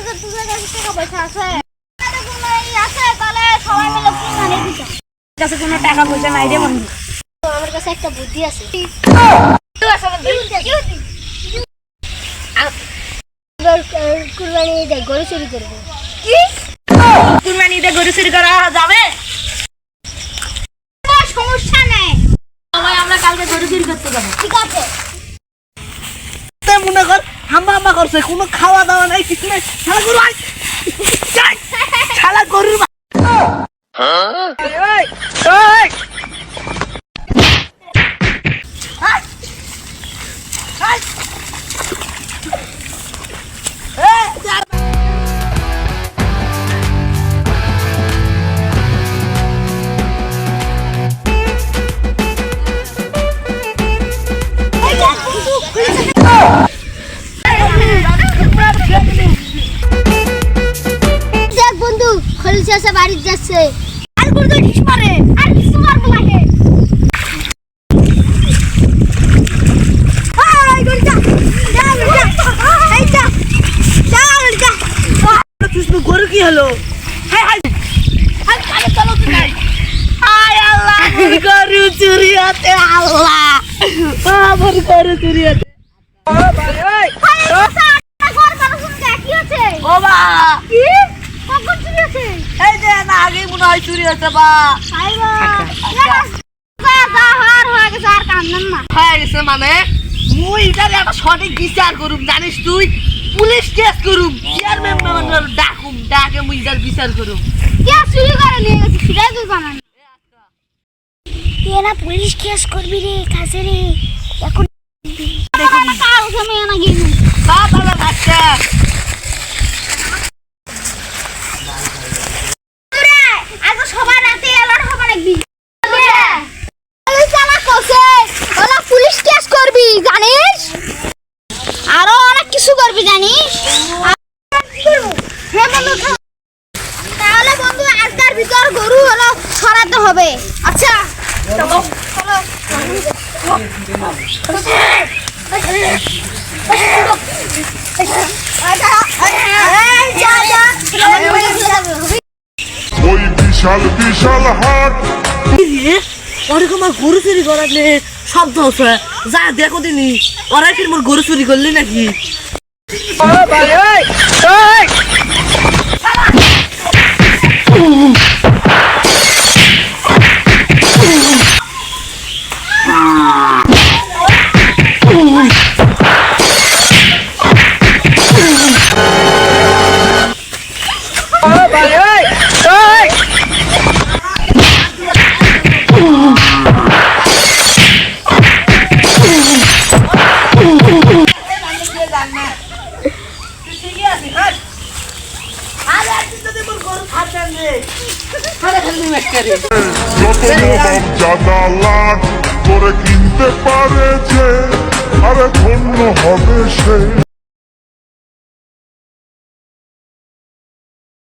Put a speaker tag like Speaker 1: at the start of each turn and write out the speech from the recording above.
Speaker 1: তোদের
Speaker 2: নাই
Speaker 1: কুরবানি
Speaker 2: ঈদে গরু চুরি করা যাবে
Speaker 1: সমস্যা নেই
Speaker 2: সবাই আমরা কালকে গরু চুরি করতে যাব
Speaker 1: ঠিক আছে
Speaker 3: মনে কর হাম্বা হাম্বা করছে কোনো খাওয়া দাওয়া নাই কিছু নাই? গরু শালা
Speaker 1: বাড়ি আর বন্ধু ঢিস মারে আর কিছু মারবো লাগে গড়ি গড়ি গড়ি
Speaker 3: গরু কি হলো হাই হাই হাই চলো তো নাই আল্লাহ গরু চুরি হতে আল্লাহ আমার গরু চুরি হতে ও ভাই ওই ও
Speaker 1: কি কখন চুরি আছে
Speaker 3: এই যে না আগেই মনে হয় চুরি হচ্ছে বা।
Speaker 1: হয়ে গেছে
Speaker 3: মানে? মুই এটার একটা সঠিক বিচার করুম জানিস তুই? পুলিশ কেস করুম চেয়ারম্যান মেম্বার ডাকুম ডাকে মুই এটার বিচার করুম।
Speaker 1: কে চুরি করে নিয়ে গেছে সেটাই তুই জানান। তুই না পুলিশ কেস করবি রে কাছে রে। এখন কাল সময় না গেলু
Speaker 3: তাহলে থাকছে
Speaker 1: আগে সবার রাতে এলার হবে নাকি পুলিশ কেস করবি জানিস আরও অনেক কিছু করবি জানিস হ্যাঁ বন্ধু থাম। তাহলে বন্ধু ভিতর গরু হলো সরাতে হবে। আচ্ছা চলো চলো। এই যা যা
Speaker 4: ওই বিশাল বিশাল হাট।
Speaker 3: ওরকম আর গরু চুরি করালে শব্দ হচ্ছে। যা দেখো দিনি ওরাই ফির মোর গরু চুরি করলি নাকি?
Speaker 4: করে কিনতে পারে যে আরে ধন্য হবে সে।